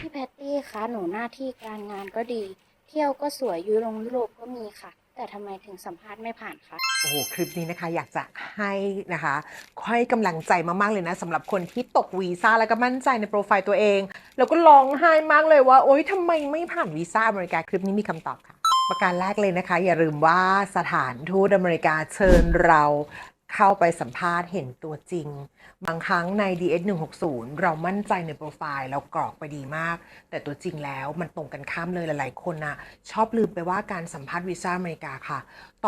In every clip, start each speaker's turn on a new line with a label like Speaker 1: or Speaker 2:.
Speaker 1: พี่แพตตี้คะหนูหน้าที่การงานก็ดี เที่ยวก็สวยยุโรปยุโรปก็มีค่ะ แต่ทำไมถึงสัมภาษณ์ไม่ผ่านคะ
Speaker 2: โอ้โห คลิปนี้นะคะอยากจะให้นะคะค่อยกำลังใจมาก ๆ เลยนะสำหรับคนที่ตกวีซ่าแล้วก็มั่นใจในโปรไฟล์ตัวเอง แล้วก็ร้องไห้มากเลยว่า โอ๊ยทำไมไม่ผ่านวีซ่าอเมริกาคลิปนี้มีคำตอบค่ะ ประการแรกเลยนะคะ อย่าลืมว่าสถานทูตอเมริกาเชิญเรา เข้าไปสัมภาษณ์เห็นตัวจริง บางครั้งใน DS 160 เรามั่นใจในโปรไฟล์เรากรอกไปดีมาก แต่ตัวจริงแล้วมันตรงกันข้ามเลยหลาย ๆ คนนะชอบลืมไปว่าการสัมภาษณ์วีซ่าอเมริกาค่ะ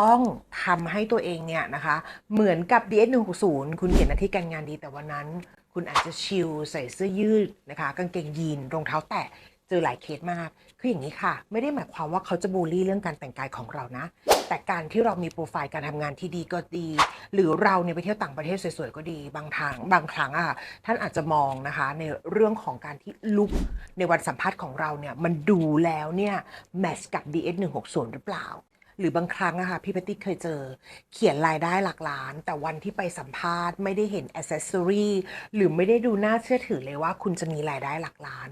Speaker 2: ต้องทำให้ตัวเองเนี่ยนะคะ เหมือนกับ DS 160 คุณเขียนหน้าที่การงานดีแต่วันนั้น คุณอาจจะชิลใส่เสื้อยืดนะคะ กางเกงยีนรองเท้าแตะ เจอหลายเคสมาก คืออย่างนี้ค่ะ ไม่ได้หมายความว่าเขาจะบูลลี่เรื่องการแต่งกายของเรานะ แต่การที่เรามีโปรไฟล์การทำงานที่ดีก็ดี หรือเราเนี่ยไปเที่ยวต่างประเทศสวยๆก็ดี บางทางบางครั้งอะท่านอาจจะมองนะคะในเรื่องของการที่ลุกในวันสัมภาษณ์ของเราเนี่ยมันดูแล้วเนี่ยแมทช์กับ DS 160 หรือเปล่าหรือบางครั้งอะค่ะพี่เปตตี้เคยเจอ เขียนรายได้หลักล้าน แต่วันที่ไปสัมภาษณ์ไม่ได้เห็นอ c เซสซอรีหรือไม่ได้ดูน่าเชื่อถือเลยว่าคุณจะมีรายได้หลักล้าน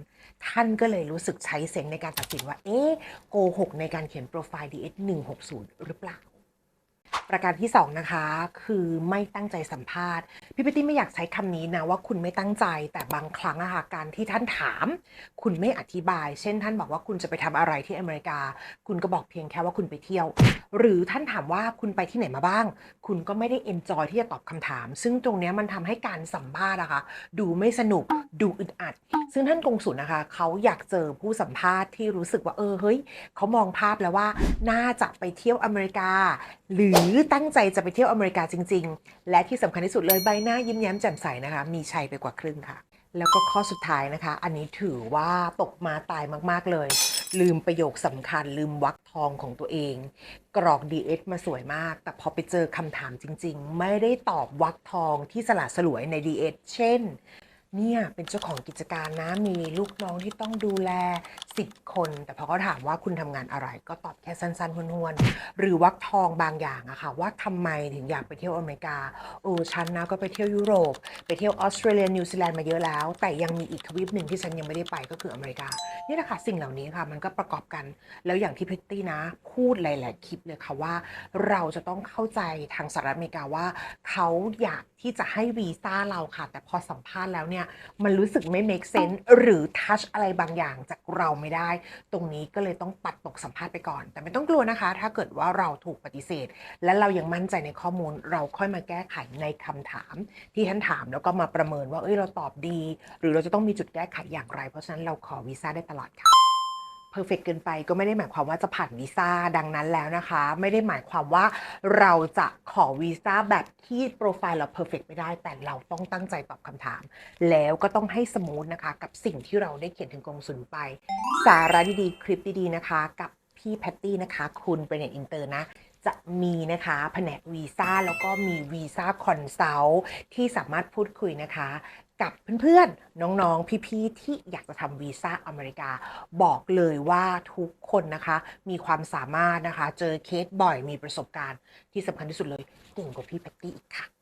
Speaker 2: ท่านก็เลยรู้สึกใช้เซนส์ในการตัดสินว่า เอ๊ะโกหกในการเขียนโปรไฟล์ DS 160 หรือเปล่า ประการที่ 2 นะคะ คือไม่ตั้งใจสัมภาษณ์พี่เปตตี้ไม่อยากใช้คำนี้นะว่าคุณไม่ตั้งใจแต่บางครั้งอะค่ะการที่ท่านถาม คุณไม่อธิบาย เช่น ท่านบอกว่าคุณจะไปทำอะไรที่อเมริกา คุณก็บอกเพียงแค่ว่าคุณไปเที่ยว หรือท่านถามว่าคุณไปที่ไหนมาบ้าง คุณก็ไม่ได้เอนจอยที่จะตอบคำถาม ซึ่งตรงนี้มันทำให้การสัมภาษณ์นะคะ ดูไม่สนุกดูอึดอัด ซึ่งท่านกงสุลนะคะ เขาอยากเจอผู้สัมภาษณ์ที่รู้สึกว่าเออเฮ้ยเขามองภาพแล้วว่าน่าจะไปเที่ยวอเมริกา หรือตั้งใจจะไปเที่ยวอเมริกาจริง ๆ และที่สำคัญที่สุดเลยใบหน้ายิ้มแย้มแจ่มใสนะคะ มีชัยไปกว่าครึ่งค่ะ แล้วก็ข้อสุดท้ายนะคะ อันนี้ถือว่าตกมาตายมากๆเลย ลืมประโยคสำคัญ ลืมวรรคทองของตัวเอง กรอก DS มาสวยมาก แต่พอไปเจอคำถามจริง ๆ ไม่ได้ตอบวรรคทองที่สละสลวยใน DS เช่นเนี่ยเป็นเจ้าของกิจการนะมีลูกน้องที่ต้องดูแล 10 คน แต่พอเขาถามว่าคุณทำงานอะไร ก็ตอบแค่สั้นๆห้วนๆหรือวักทองบางอย่างอะค่ะ ว่าทำไมถึงอยากไปเที่ยวอเมริกาโอ้ฉันนะก็ไปเที่ยวยุโรป ไปเที่ยวออสเตรเลียนิวซีแลนด์มาเยอะแล้ว แต่ยังมีอีกทวีปหนึ่งที่ฉันยังไม่ได้ไปก็คืออเมริกา นี่แหละค่ะสิ่งเหล่านี้ค่ะมันก็ประกอบกัน แล้วอย่างที่พิตตี้นะ พูดหลายๆคลิปเลยค่ะว่า เราจะต้องเข้าใจทางสหรัฐอเมริกาว่าเขาอยากที่จะให้วีซ่าเราค่ะ แต่พอสัมภาษณ์แล้วเนี่ยมันรู้สึกไม่ make sense หรือทัชอะไรบางอย่างจากเราไม่ได้ ตรงนี้ก็เลยต้องปัดตกสัมภาษณ์ไปก่อน แต่ไม่ต้องกลัวนะคะ ถ้าเกิดว่าเราถูกปฏิเสธ และเรายังมั่นใจในข้อมูลเราค่อยมาแก้ไขในคำถาม ที่ท่านถามแล้วก็มาประเมินว่าเอ้ยเราตอบดี หรือเราจะต้องมีจุดแก้ไขอย่างไร เพราะฉะนั้นเราขอวีซ่าได้ตลอดค่ะ เพอร์เฟกเกินไปก็ไม่ได้หมายความว่าจะผ่านวีซ่าดังนั้นแล้วนะคะ ไม่ได้หมายความว่าเราจะขอวีซ่าแบบที่โปรไฟล์เราเพอร์เฟกไม่ได้ แต่เราต้องตั้งใจตอบคำถาม แล้วก็ต้องให้สมูทนะคะ กับสิ่งที่เราได้เขียนถึงกงสุลไป สาระดีๆ คลิปดีๆ นะคะ กับพี่แพตตี้นะคะ คุณเป็นเน็ตอินเตอร์นะจะมีนะคะแผนกวีซ่าแล้วก็มีวีซ่าคอนซัลท์ที่สามารถพูดคุยนะคะ กับเพื่อนๆ น้องๆ พี่ๆ ที่อยากจะทำวีซ่าอเมริกา บอกเลยว่าทุกคนนะคะ มีความสามารถนะคะ เจอเคสบ่อยมีประสบการณ์ที่สำคัญที่สุดเลยเก่งกว่าพี่แพตตี้อีกค่ะ